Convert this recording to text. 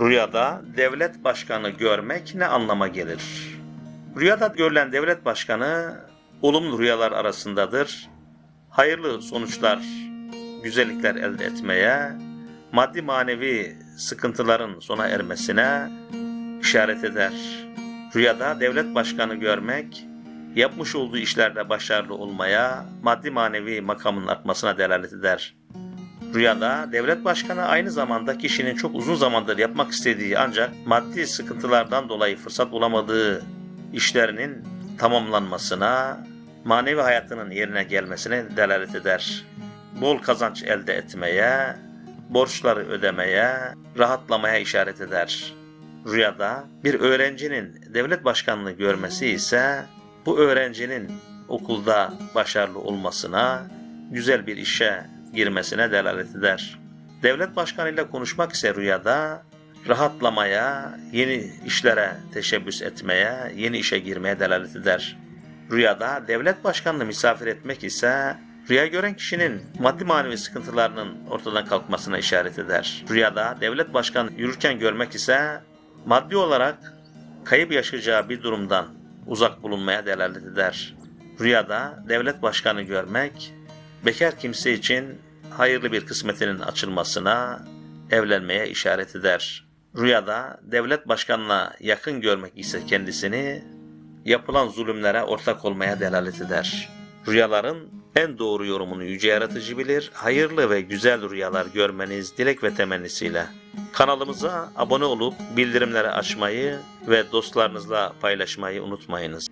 Rüyada devlet başkanı görmek ne anlama gelir? Rüyada görülen devlet başkanı olumlu rüyalar arasındadır. Hayırlı sonuçlar, güzellikler elde etmeye, maddi manevi sıkıntıların sona ermesine işaret eder. Rüyada devlet başkanı görmek, yapmış olduğu işlerde başarılı olmaya, maddi manevi makamın artmasına delalet eder. Rüyada devlet başkanı aynı zamanda kişinin çok uzun zamandır yapmak istediği ancak maddi sıkıntılardan dolayı fırsat bulamadığı işlerinin tamamlanmasına, manevi hayatının yerine gelmesine delalet eder. Bol kazanç elde etmeye, borçları ödemeye, rahatlamaya işaret eder. Rüyada bir öğrencinin devlet başkanlığı görmesi ise bu öğrencinin okulda başarılı olmasına, güzel bir işe girmesine delalet eder. Devlet başkanıyla konuşmak ise rüyada rahatlamaya, yeni işlere teşebbüs etmeye, yeni işe girmeye delalet eder. Rüyada devlet başkanını misafir etmek ise rüya gören kişinin maddi manevi sıkıntılarının ortadan kalkmasına işaret eder. Rüyada devlet başkanı yürürken görmek ise maddi olarak kayıp yaşayacağı bir durumdan uzak bulunmaya delalet eder. Rüyada devlet başkanı görmek bekar kimse için hayırlı bir kısmetinin açılmasına, evlenmeye işaret eder. Rüyada devlet başkanına yakın görmek ise kendisini yapılan zulümlere ortak olmaya delalet eder. Rüyaların en doğru yorumunu yüce yaratıcı bilir. Hayırlı ve güzel rüyalar görmeniz dilek ve temennisiyle. Kanalımıza abone olup bildirimleri açmayı ve dostlarınızla paylaşmayı unutmayınız.